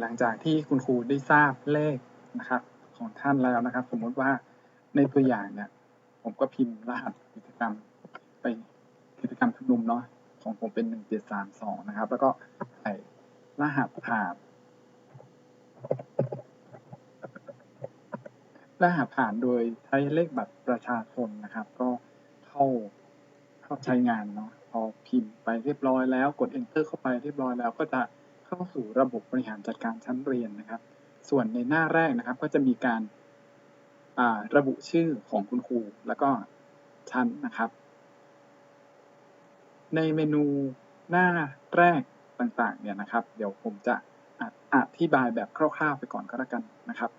หลังจากที่คุณครูได้ทราบเลขนะครับ ของท่านแล้วนะครับ สมมติว่าในตัวอย่างเนี่ย ผมก็พิมพ์รหัสกิจกรรมไปกิจกรรมชุมนุมเนาะของผมเป็นหนึ่งเจ็ดสามสองนะครับ แล้วก็ใส่รหัสผ่านรหัสผ่านโดยใช้เลขบัตรประชาชนนะครับ ก็เข้าเข้าใช้งานเนาะพอพิมพ์ไปเรียบร้อยแล้ว กด enter เข้าไปเรียบร้อยแล้วก็จะ เข้าสู่ระบบบริหารจัดการชั้นเรียนนะครับ ส่วนในหน้าแรกนะครับ ก็จะมีการาระบุชื่อของคุณครูแล้วก็ชั้นนะครับ ในเมนูหน้าแรกต่างๆเนี่ยนะครับ เดี๋ยวผมจะอธิบายแบบคร่าวๆไปก่อนก็แล้วกันนะครับ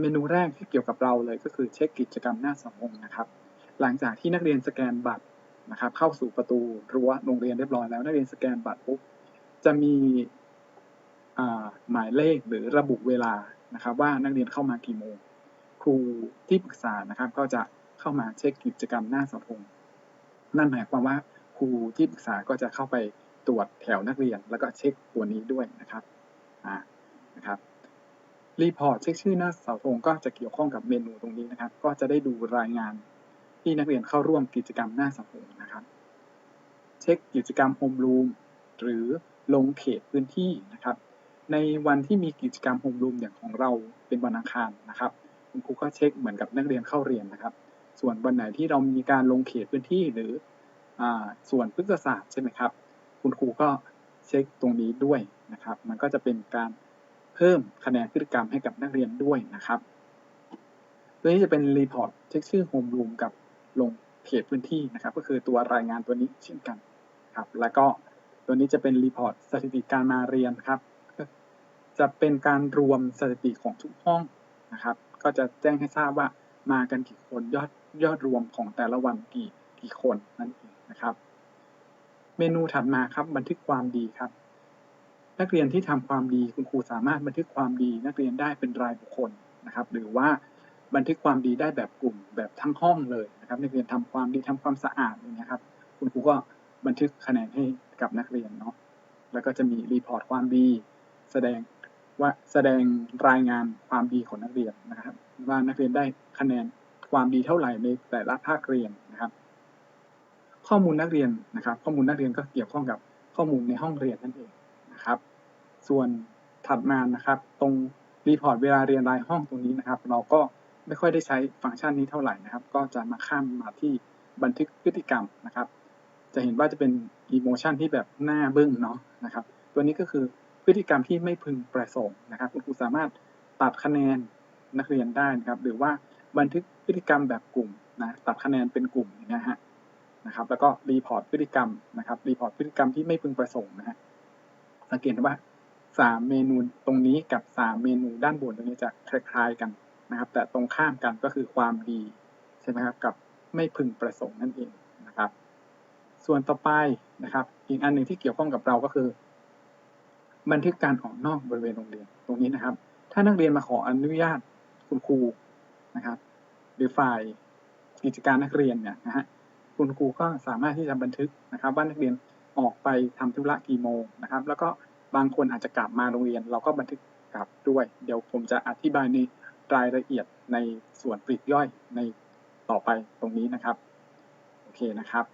เมนูแรกที่เกี่ยวกับเราเลยก็คือเช็คกิจกรรมหน้าสังคมนะครับ หลังจากที่นักเรียนสแกนบัตรนะครับ เข้าสู่ประตูรั้วโรงเรียนเรียบร้อยแล้วนักเรียนสแกนบัตรปุ๊บ จะมีหมายเลขหรือระบุเวลานะครับ ว่านักเรียนเข้ามากี่โมง ครูที่ปรึกษานะครับ ก็จะเข้ามาเช็คกิจกรรมหน้าเสาธงนั่นหมายความว่าครูที่ปรึกษาก็จะเข้าไปตรวจแถวนักเรียน แล้วก็เช็คตัวนี้ด้วยนะครับอ่านะครับรีพอร์ตเช็คชื่อหน้าเสาธงก็จะเกี่ยวข้องกับเมนูตรงนี้นะครับ ก็จะได้ดูรายงานที่นักเรียนเข้าร่วมกิจกรรมหน้าเสาธงนะครับ เช็คกิจกรรมโฮมรูมหรือ ลงเขตพื้นที่นะครับ ในวันที่มีกิจกรรมโฮมรูมอย่างของเราเป็นวันอังคารนะครับ คุณครูก็เช็คเหมือนกับนักเรียนเข้าเรียนนะครับ ส่วนวันไหนที่เรามีการลงเขตพื้นที่หรืออส่วนพฤกษศาสตร์ใช่ไหมครับ คุณครูก็เช็คตรงนี้ด้วยนะครับ มันก็จะเป็นการเพิ่มคะแนนพฤติกรรมให้กับนักเรียนด้วยนะครับตัวนี้จะเป็นรีพอร์ตเช็คชื่อโฮมรูมกับลงเขตพื้นที่นะครับ ก็คือตัวรายงานตัวนี้เช่นกันครับ แล้วก็ ตัวนี้จะเป็นรีพอร์ตสถิติการมาเรียนครับจะเป็นการรวมสถิติของทุกห้องนะครับ ก็จะแจ้งให้ทราบว่ามากันกี่คนยอดยอดรวมของแต่ละวันกี่กี่คนนั่นเองนะครับ เมนูถัดมาครับบันทึกความดีครับ นักเรียนที่ทำความดีคุณครูสามารถบันทึกความดี นักเรียนได้เป็นรายบุคคลนะครับ หรือว่าบันทึกความดีได้แบบกลุ่มแบบทั้งห้องเลยนะครับ นักเรียนทำความดีทำความสะอาดอย่างเงี้ยครับ คุณครูก็บันทึกคะแนนให้ กับนักเรียนเนาะแล้วก็จะมีรีพอร์ตความดีแสดงว่าแสดงรายงานความดีของนักเรียนนะครับ ว่านักเรียนได้คะแนนความดีเท่าไหร่ในแต่ละภาคเรียนนะครับ ข้อมูลนักเรียนนะครับ ข้อมูลนักเรียนก็เกี่ยวข้องกับข้อมูลในห้องเรียนนั่นเองนะครับ ส่วนถัดมานะครับ ตรงรีพอร์ตเวลาเรียนรายห้องตรงนี้นะครับ เราก็ไม่ค่อยได้ใช้ฟังก์ชันนี้เท่าไหร่นะครับ ก็จะมาข้ามมาที่บันทึกพฤติกรรมนะครับ จะเห็นว่าจะเป็น อีโมชันที่แบบหน้าบึ้งเนาะนะครับ ตัวนี้ก็คือพฤติกรรมที่ไม่พึงประสงค์นะครับ คุณครูสามารถตัดคะแนนนักเรียนได้นะครับ หรือว่าบันทึกพฤติกรรมแบบกลุ่มนะตัดคะแนนเป็นกลุ่มนะฮะนะครับ แล้วก็รีพอร์ตพฤติกรรมนะครับรีพอร์ตพฤติกรรมที่ไม่พึงประสงค์นะฮะสังเกตว่าสามเมนูตรงนี้กับสามเมนูด้านบนตรงนี้จะคล้ายๆกันนะครับ แต่ตรงข้ามกันก็คือความดีใช่ไหมครับกับไม่พึงประสงค์นั่นเอง ส่วนต่อไปนะครับ อีกอันหนึ่งที่เกี่ยวข้องกับเราก็คือ บันทึกการออกนอกบริเวณโรงเรียนตรงนี้นะครับ ถ้านักเรียนมาขออนุญาตคุณครูนะครับ หรือฝ่ายกิจการนักเรียนเนี่ยนะฮะคุณครูก็สามารถที่จะบันทึกนะครับ ว่านักเรียนออกไปทำธุระกี่โมงนะครับ แล้วก็บางคนอาจจะกลับมาโรงเรียน เราก็บันทึกกลับด้วย เดี๋ยวผมจะอธิบายในรายละเอียดในส่วนปลีกย่อยในต่อไปตรงนี้นะครับ โอเคนะครับ